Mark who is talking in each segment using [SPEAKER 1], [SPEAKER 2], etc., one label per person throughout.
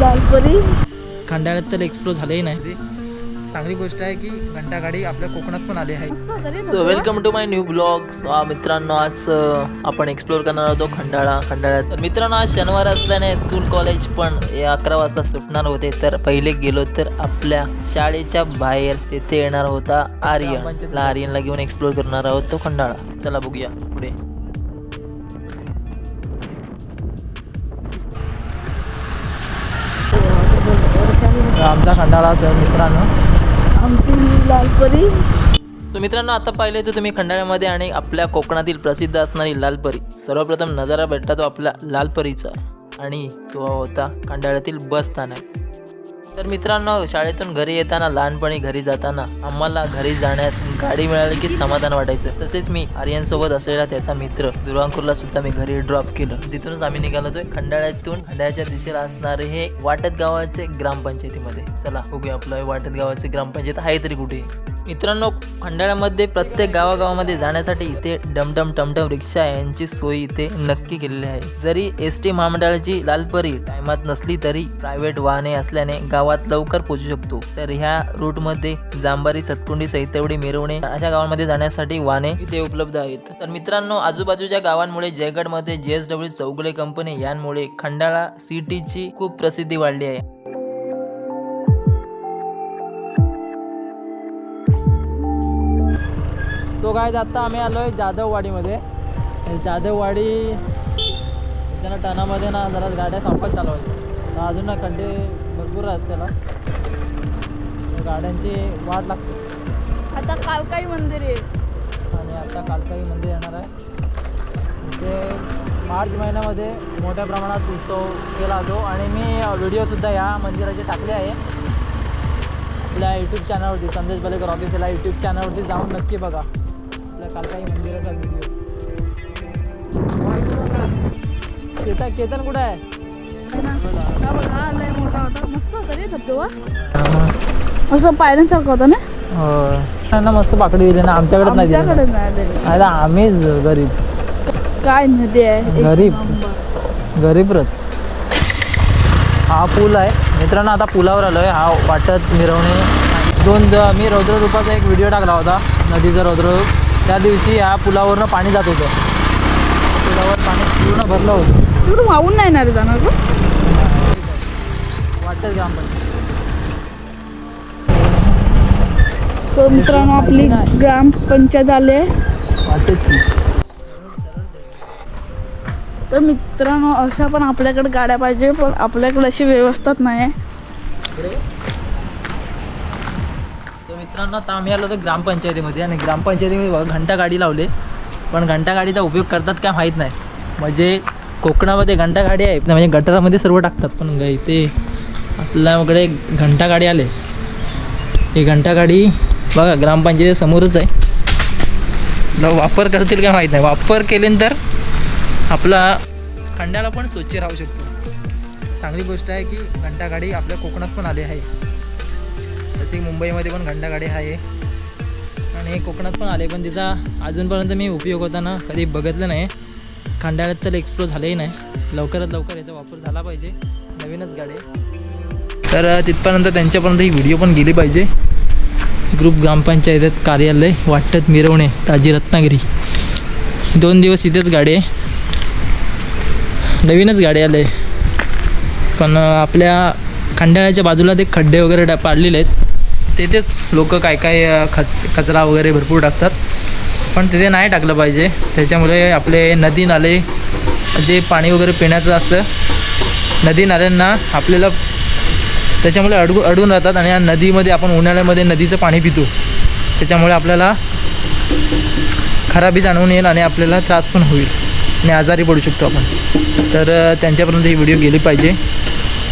[SPEAKER 1] लालपरी.
[SPEAKER 2] खंडाळ्यात तर एक्सप्लोर झालंही नाही. चांगली गोष्ट आहे की घंटागाडी आपल्या कोकणात पण आली आहे.
[SPEAKER 3] So welcome to my new blog मित्रांनो आज आपण एक्सप्लोर करणार आहोत खंडाळा. खंडाळ्यात. तर मित्रांनो आज शनिवार असल्याने स्कूल कॉलेज पण अकरा वाजता सुटणार होते. तर पहिले गेलो तर आपल्या शाळेच्या बाहेर तिथे येणार होता आर्यन. ला आर्यनला घेऊन एक्सप्लोर करणार आहोत तो खंडाळा. चला बघूया पुढे.
[SPEAKER 2] आमचा खंडाळा सर मित्रांनो.
[SPEAKER 1] आमची लालपरी.
[SPEAKER 3] तर मित्रांनो आता पाहिले तर तुम्ही खंडाळ्यामध्ये आणि आपल्या कोकणातील प्रसिद्ध असणारी लालपरी. सर्वप्रथम नजारा भेटला तो आपल्या लालपरीचा आणि तो होता खंडाळ्यातील बस स्थानक. तर मित्रांनो शाळेतून घरी येताना लहानपणी घरी जाताना आम्हाला घरी जाण्यास गाडी मिळाली की समाधान वाटायचं. तसेच मी आर्यनसोबत असलेला त्याचा मित्र दुरांकूरला सुद्धा मी घरी ड्रॉप केलं. तिथूनच आम्ही निघालो होतो खंडाळ्यातून खंडाळ्याच्या दिशेला असणारे हे वाटत गावाचे ग्रामपंचायतीमध्ये. चला बघूया आपलं वाटत गावाचे ग्रामपंचायत आहे तरी कुठे? मित्रांनो खंडाळ्यामध्ये प्रत्येक गावागावामध्ये जाण्यासाठी इथे डमडम टमटम रिक्षा यांची सोय इथे नक्की केलेली आहे. जरी एस टी महामंडळाची लालपरी टायमात नसली तरी प्रायव्हेट वाहने असल्याने गावात लवकर पोहोचू शकतो. तर ह्या रूटमध्ये जांबारी सतकुंडी सैतवडी मिरवणे अशा गावांमध्ये जाण्यासाठी वाहने इथे उपलब्ध आहेत. तर मित्रांनो आजूबाजूच्या गावांमुळे जयगडमध्ये जे एस डब्ल्यू चौगुले कंपनी यांमुळे खंडाळा सिटीची खूप प्रसिद्धी वाढली आहे.
[SPEAKER 2] सो काय आता आम्ही आलो आहे जाधववाडीमध्ये. हे जाधववाडी त्यांना टनामध्ये ना जरा गाड्या संपत चालवायच्या अजून ना खड्डे भरपूर आहेत त्याला. तर गाड्यांची वाट लागते.
[SPEAKER 1] आता कालकाई मंदिर आहे.
[SPEAKER 2] आणि आता कालकाई मंदिर येणार आहे. इथे मार्च महिन्यामध्ये मोठ्या प्रमाणात उत्सव केला जातो. आणि मी व्हिडिओसुद्धा या मंदिराचे टाकले आहे. आपल्या यूट्यूब चॅनलवरती संदेश बलेकर ऑफिस या यूट्यूब चॅनलवरती जाऊन नक्की बघा. कालकाई मंदिराचा व्हिडिओ केतन केतन कुठं आहे?
[SPEAKER 1] मोठा होता. मस्त होता रे धबधबा असं पायऱ्यांसारखं होतं ना?
[SPEAKER 2] त्यांना मस्त पाकडी दिली ना. आमच्याकडे नाही दिली
[SPEAKER 1] आमच्याकडे नाही दिले.
[SPEAKER 2] आता आम्हीच गरीब.
[SPEAKER 1] काय नदी आहे?
[SPEAKER 2] गरीब.
[SPEAKER 1] नंबर.
[SPEAKER 2] गरीबरथ हा पूल आहे. मित्रांनो आता पुलावर आलो आहे हा वाटत मिरवणे. दोन द मी रौद्ररूपाचा एक व्हिडिओ टाकला होता. नदीचा रौद्ररूप. त्या दिवशी ह्या पुलावरनं पाणी जात होतं. पुलावर पाणी पूर्ण भरलं होतं.
[SPEAKER 1] तिकडून वाहून नाही ना रे जाणार का
[SPEAKER 2] वाटत ग्रामपंचायत
[SPEAKER 1] तर मित्रांनो आपली ग्रामपंचायत आली आहे.
[SPEAKER 2] वाटत की.
[SPEAKER 1] तर मित्रांनो अशा पण आपल्याकडे गाड्या पाहिजे पण आपल्याकडे अशी व्यवस्थाच नाही आहे.
[SPEAKER 2] सो मित्रांनो आता आम्ही आलो होतो ग्रामपंचायतीमध्ये आणि ग्रामपंचायतीमध्ये बघा घंटा गाडी लावले. पण घंटा गाडीचा उपयोग करतात काय माहीत नाही. म्हणजे कोकणामध्ये घंटा गाडी आहे म्हणजे गटारामध्ये सर्व टाकतात. पण इथे आपल्याकडे घंटा गाडी आले. ही घंटा गाडी बघा ग्रामपंचायती समोरच आहे. वापर करतील काय माहीत नाही. वापर केल्यानंतर आपला खंड्याला पण स्वच्छ राहू शकतो. चांगली गोष्ट आहे की घंटा गाडी आपल्या कोकणात पण आली आहे. जसे मुंबईमध्ये पण घंटागाडी आहे. आणि कोकणात पण आले पण तिचा अजूनपर्यंत मी उपयोग होताना कधी बघितलं नाही. खंडाळ्यात तर एक्सप्लोर झालंही नाही. लवकरात लवकर याचा वापर झाला पाहिजे. नवीनच गाडी तर तिथपर्यंत त्यांच्यापर्यंत ही व्हिडिओ पण गेली पाहिजे. ग्रुप ग्रामपंचायतीत कार्यालय वाटत मिरवणे ताजी रत्नागिरी. दोन दिवस इथेच गाडी आहे. नवीनच गाडी आले पण आपल्या खंडाळ्याच्या बाजूला ते खड्डे वगैरे पाडलेले आहेत. तेथेच लोक काय काय खच कचरा वगैरे भरपूर टाकतात. पण तिथे नाही टाकलं पाहिजे. त्याच्यामुळे आपले नदी नाले जे पाणी वगैरे पिण्याचं असतं नदी नाल्यांना आपल्याला त्याच्यामुळे अडू अडून राहतात आणि या नदीमध्ये आपण उन्हाळ्यामध्ये नदीचं पाणी पितो. त्याच्यामुळे आपल्याला खराबी जाणवून येईल आणि आपल्याला त्रास पण होईल आणि आजारी पडू शकतो आपण. तर त्यांच्यापर्यंत ही व्हिडिओ गेली पाहिजे.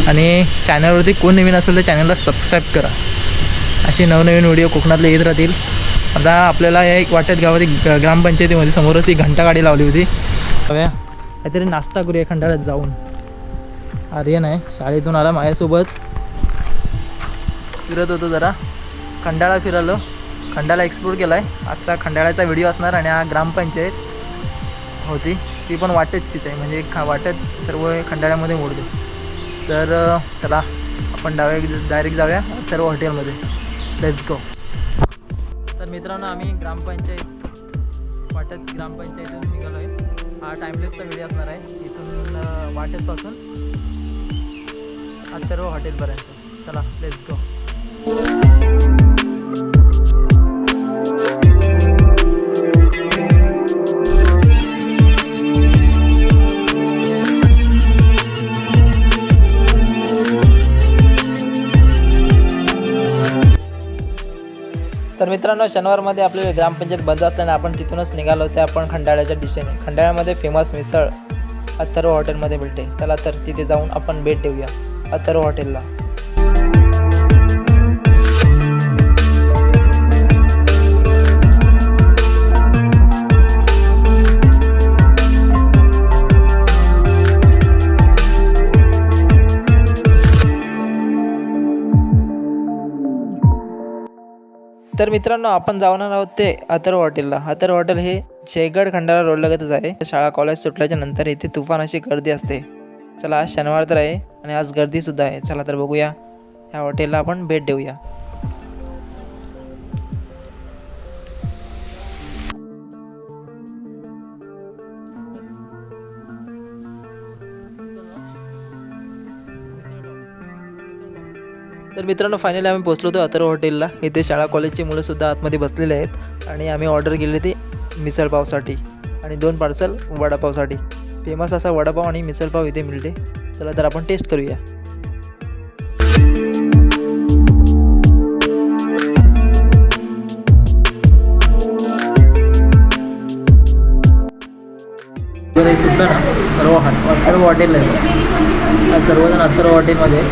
[SPEAKER 2] आणि चॅनलवरती कोण नवीन असेल तर चॅनलला सबस्क्राईब करा. असे नवनवीन व्हिडिओ कोकणातले येत राहतील. आता आपल्याला या एक वाटत गावात एक ग्रामपंचायतीमध्ये समोरच ती घंटा गाडी लावली होती. हव्या काहीतरी नाश्ता करूया खंडाळ्यात जाऊन. आर्यन आहे शाळेतून आला माझ्यासोबत. फिरत होतो जरा. खंडाळा फिरालो. खंडाळा एक्सप्लोर केला आहे आजचा खंडाळ्याचा व्हिडिओ असणार आणि हा ग्रामपंचायत होती. ती पण वाटतचीच आहे. म्हणजे खा वाटत सर्व खंडाळ्यामध्ये मोडते. तर चला. आपण डावे डायरेक्ट जाऊया सर्व हॉटेलमध्ये लेट्स गो तर मित्रांनो आम्ही ग्रामपंचायत वाटत ग्रामपंचायतीतून निघालो आहे. हा टाईमलेसचा व्हिडिओ असणार आहे. इथून वाटेतपासून अथर्व हॉटेलपर्यंत चला लेट्स गो तर मित्रांनो शनिवारमध्ये आपले ग्रामपंचायत बंद असल्याने आपण तिथूनच निघालो. ते आपण खंडाळ्याच्या दिशेने. खंडाळ्यामध्ये फेमस मिसळ अथर्व हॉटेलमध्ये मिळते. चला तर तिथे जाऊन आपण भेट देऊया अथर्व हॉटेलला तर मित्रांनो आपण जाणार आहोत ते अथर्व हॉटेलला. अथर्व हॉटेल हे जयगड खंडाळा रोडलगतच आहे. शाळा कॉलेज सुटल्याच्या नंतर इथे तुफान अशी गर्दी असते. चला आज शनिवार तर आहे आणि आज गर्दीसुद्धा आहे. चला तर बघूया. ह्या हॉटेलला आपण भेट देऊया. तर मित्रांनो फायनली आम्ही पोचलो होतो अथर्व हॉटेलला. इथे शाळा कॉलेजची मुलंसुद्धा आतमध्ये बसलेले आहेत. आणि आम्ही ऑर्डर केली ती मिसळपावसाठी आणि दोन पार्सल वडापावसाठी. फेमस असा वडापाव आणि मिसळपाव इथे मिळते. चला तर आपण टेस्ट करूया. सुटलं ना सर्व हॉ- हॉटेल आहे सर्वजण अथर्व हॉटेलमध्ये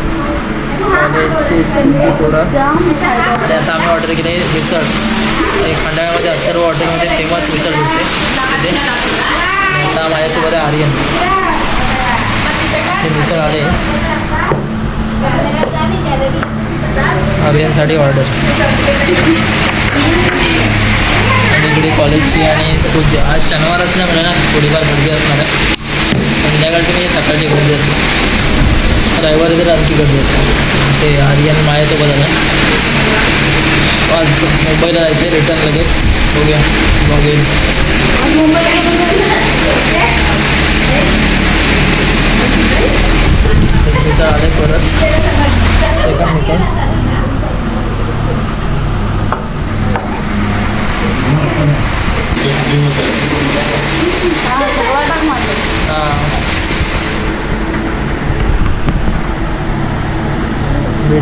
[SPEAKER 2] कॉलेजची स्कूलची पोरं आणि आता आम्ही ऑर्डर केले मिसळ खंडाळ्यामध्ये अत्तर हॉटेलमध्ये फेमस मिसळ भेटते तिथे. आता माझ्यासोबत आहे आर्यन. ते मिसळ आले. आर्यनसाठी ऑर्डर आणि इकडे कॉलेजची आणि स्कूलची आज शनिवार असल्यामुळे ना थोडीफार गर्दी असणार आहे. संध्याकाळची म्हणजे सकाळची गर्दी असणार. रविवारी तर आणखी गर्दी असते. ते आर्यन माझ्यासोबत आला. आज मुंबईला जायचं रिटर्न लगेच. बघूया बघेल मिसळ आले परत. सेकंड मिसळ
[SPEAKER 1] हा सगळं टाक मारलं
[SPEAKER 2] हां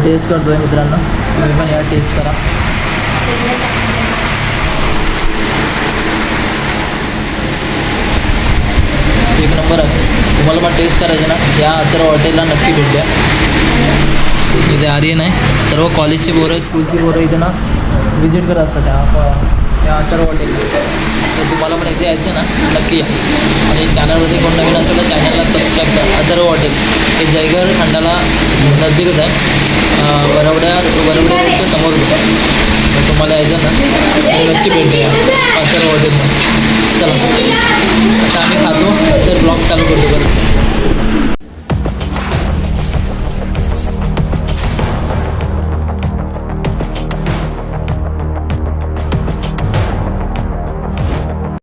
[SPEAKER 2] टेस्ट करतो आहे मित्रांनो. तुम्ही पण या टेस्ट करा. एक नंबर आहे. तुम्हाला पण टेस्ट करायचे ना. या अत्र हॉटेलला नक्की भेट द्या. इथे आर्यन आहे. सर्व कॉलेजची पोरं स्कूलची बोरं इथे ना विजिट करत असतात. त्या या अथर्व हॉटेलला तर तुम्हाला पण इथे यायचं ना नक्की या. आणि चॅनलवरती कोण नवीन असेल तर चॅनलला सबस्क्राईब करा. अथर्व हॉटेल हे जयगर खंडाला नजदीकच आहे. वरवड्या वरवड्या रोडच्या समोर तर तुम्हाला यायचं ना नक्की भेट द्या. अथर्व हॉटेलला चला. आता आम्ही खातो तर ब्लॉग चालू करतो